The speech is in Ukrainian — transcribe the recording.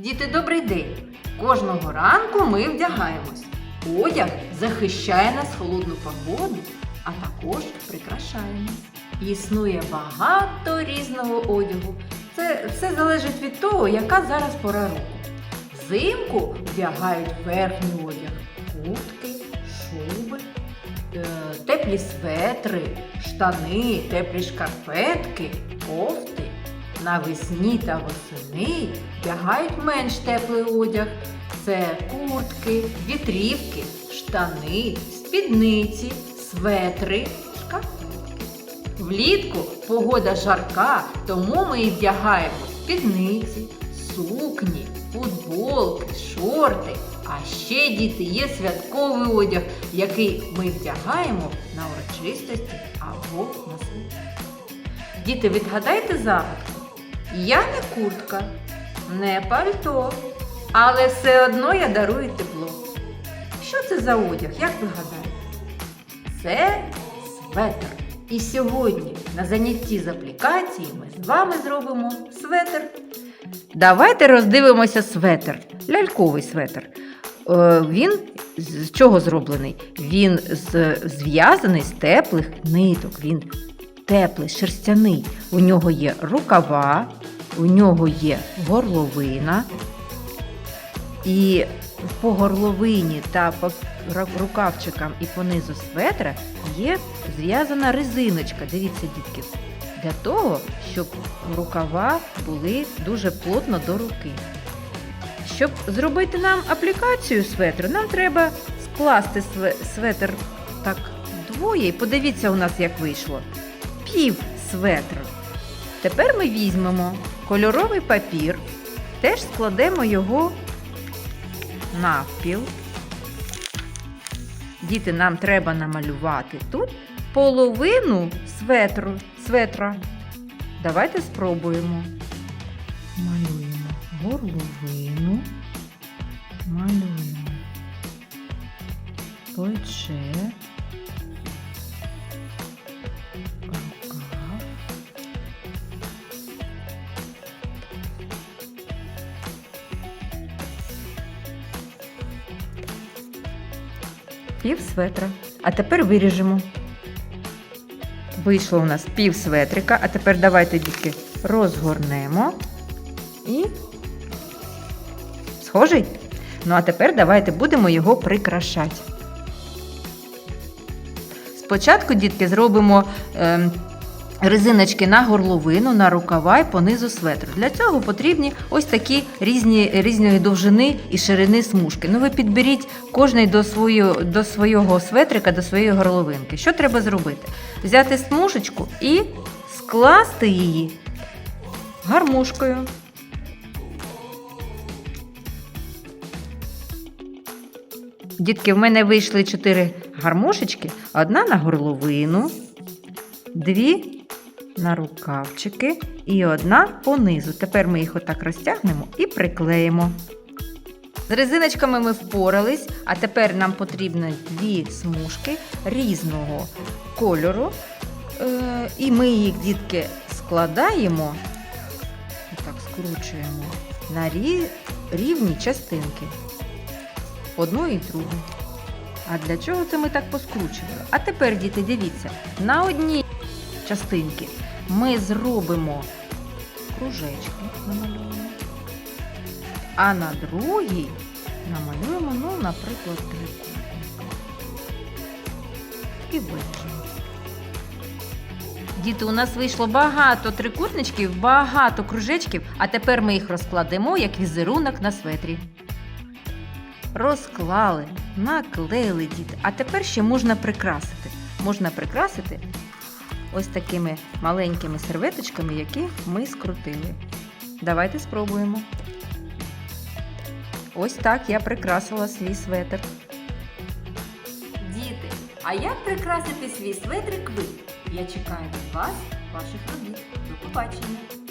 Діти, добрий день! Кожного ранку ми вдягаємось. Одяг захищає нас холодну погоду, а також прикрашає нас. Існує багато різного одягу. Це все залежить від того, яка зараз пора року. Взимку вдягають верхній одяг, куртки, шуби, е, теплі светри, штани, теплі шкарпетки, кофти. Навесні та восени вдягають менш теплий одяг. Це куртки, вітрівки, штани, спідниці, светри, шкарпетки. Влітку погода жарка, тому ми і вдягаємо спідниці, сукні, футболки, шорти. А ще діти є святковий одяг, який ми вдягаємо на урочистості або на свято. Діти, відгадайте загадку. Я не куртка, не пальто, але все одно я дарую тепло. Що це за одяг, як ви гадаєте? Це светр. І сьогодні на занятті з аплікації ми з вами зробимо светр. Давайте роздивимося светр. Ляльковий светр. Е, Він з чого зроблений? Він зв'язаний з теплих ниток. Він теплий, шерстяний. У нього є рукава, у нього є горловина. І по горловині та по рукавчикам і по низу светра є зв'язана резиночка. Дивіться, дітки, для того, щоб рукава були дуже плотно до руки. Щоб зробити нам аплікацію светру, нам треба скласти светр так двоє. І подивіться у нас, як вийшло. Пів светру. Тепер ми візьмемо кольоровий папір, теж складемо його навпіл. Діти, нам треба намалювати тут половину светру, светра. Давайте спробуємо. Малюємо горловину, малюємо плече, Пів светра. А тепер виріжемо. Вийшло у нас пів светрика, а тепер давайте, дітки, розгорнемо і схожий. Ну, а тепер давайте будемо його прикрашати. Спочатку, дітки, зробимо ем, резиночки на горловину, на рукава і по низу светру. Для цього потрібні ось такі різні, різної довжини і ширини смужки. Ну, ви підберіть кожний до, свою, до свого светрика, до своєї горловинки. Що треба зробити? Взяти смужечку і скласти її гармошкою. Дітки, в мене вийшли чотири гармошечки, одна на горловину, дві на рукавчики і одна понизу. Тепер ми їх отак розтягнемо і приклеїмо. З резиночками ми впорались, а тепер нам потрібно дві смужки різного кольору. Е, і ми їх, дітки, складаємо, так скручуємо на рівні частинки. Одну і другу. А для чого це ми так поскручували? А тепер, діти, дивіться, на одній частинці ми зробимо кружечки, намалюємо, а на другій намалюємо, ну, наприклад, трикутник. І виріжемо. Діти, у нас вийшло багато трикутничків, багато кружечків, а тепер ми їх розкладемо як візерунок на светрі. Розклали, наклеїли діти. А тепер ще можна прикрасити. Можна прикрасити ось такими маленькими серветочками, які ми скрутили. Давайте спробуємо. Ось так я прикрасила свій светр. Діти, а як прикрасити свій светрик ви? Я чекаю від вас, ваших робіт. До побачення!